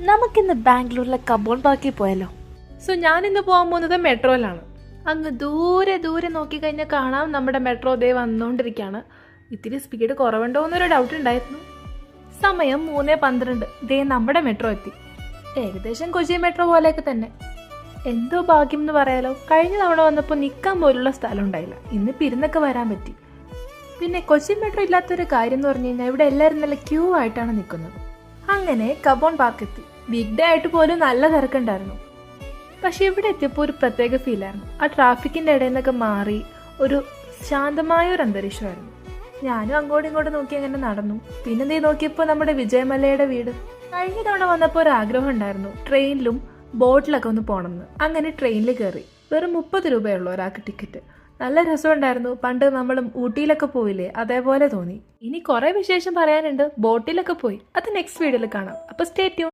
നമുക്കിന്ന് ബാംഗ്ലൂരിലെ കബോൺ പാർക്കിൽ പോയാലോ? സോ ഞാൻ ഇന്ന് പോകാൻ പോകുന്നത് മെട്രോയിലാണ്. അങ്ങ് ദൂരെ ദൂരെ നോക്കിക്കഴിഞ്ഞാൽ കാണാം നമ്മുടെ മെട്രോ ദേ വന്നുകൊണ്ടിരിക്കുകയാണ് ഇത്തിരി സ്പീഡ് കുറവുണ്ടോ എന്നൊരു ഡൗട്ട് ഉണ്ടായിരുന്നു. സമയം മൂന്ന് പന്ത്രണ്ട്. ദേ നമ്മുടെ മെട്രോ എത്തി. ഏകദേശം കൊച്ചി മെട്രോ പോലെയൊക്കെ തന്നെ. എന്തോ ഭാഗ്യം എന്ന് പറയാലോ. കഴിഞ്ഞ തവണ വന്നപ്പോൾ നിൽക്കാൻ പോലുള്ള സ്ഥലം ഉണ്ടായില്ല. ഇന്ന് പിരുന്നൊക്കെ വരാൻ പറ്റി. പിന്നെ കൊച്ചി മെട്രോ ഇല്ലാത്തൊരു കാര്യം എന്ന് പറഞ്ഞു കഴിഞ്ഞാൽ ഇവിടെ എല്ലാവരും നല്ല ക്യൂ ആയിട്ടാണ് നിൽക്കുന്നത്. അങ്ങനെ കബോൺ പാർക്ക് എത്തി ഡേ ആയിട്ട് പോലും നല്ല തിരക്കുണ്ടായിരുന്നു. പക്ഷെ ഇവിടെ എത്തിയപ്പോൾ ഒരു പ്രത്യേക ഫീലായിരുന്നു ആ ട്രാഫിക്കിന്റെ ഇടയിൽ നിന്നൊക്കെ മാറി ഒരു ശാന്തമായ ഒരു അന്തരീക്ഷമായിരുന്നു. ഞാനും അങ്ങോട്ടും ഇങ്ങോട്ടും നോക്കി അങ്ങനെ നടന്നു. പിന്നെ നീ നോക്കിയപ്പോൾ നമ്മുടെ വിജയമലയുടെ വീട്. കഴിഞ്ഞ തവണ വന്നപ്പോൾ ഒരു ആഗ്രഹം ഉണ്ടായിരുന്നു. ട്രെയിനിലും ബോട്ടിലൊക്കെ ഒന്ന് പോകണമെന്ന്. അങ്ങനെ ട്രെയിനിൽ കയറി. വെറും മുപ്പത് രൂപയുള്ളൂ ഒരാൾക്ക് ടിക്കറ്റ് നല്ല രസമുണ്ടായിരുന്നു. പണ്ട് നമ്മൾ ഊട്ടിയിലൊക്കെ പോയില്ലേ? അതേപോലെ തോന്നി. ഇനി കുറെ വിശേഷം പറയാനുണ്ട്. ബോട്ടിലൊക്കെ പോയി. അത് നെക്സ്റ്റ് വീഡിയോയിൽ കാണാം. അപ്പോൾ സ്റ്റേ ട്യൂൺ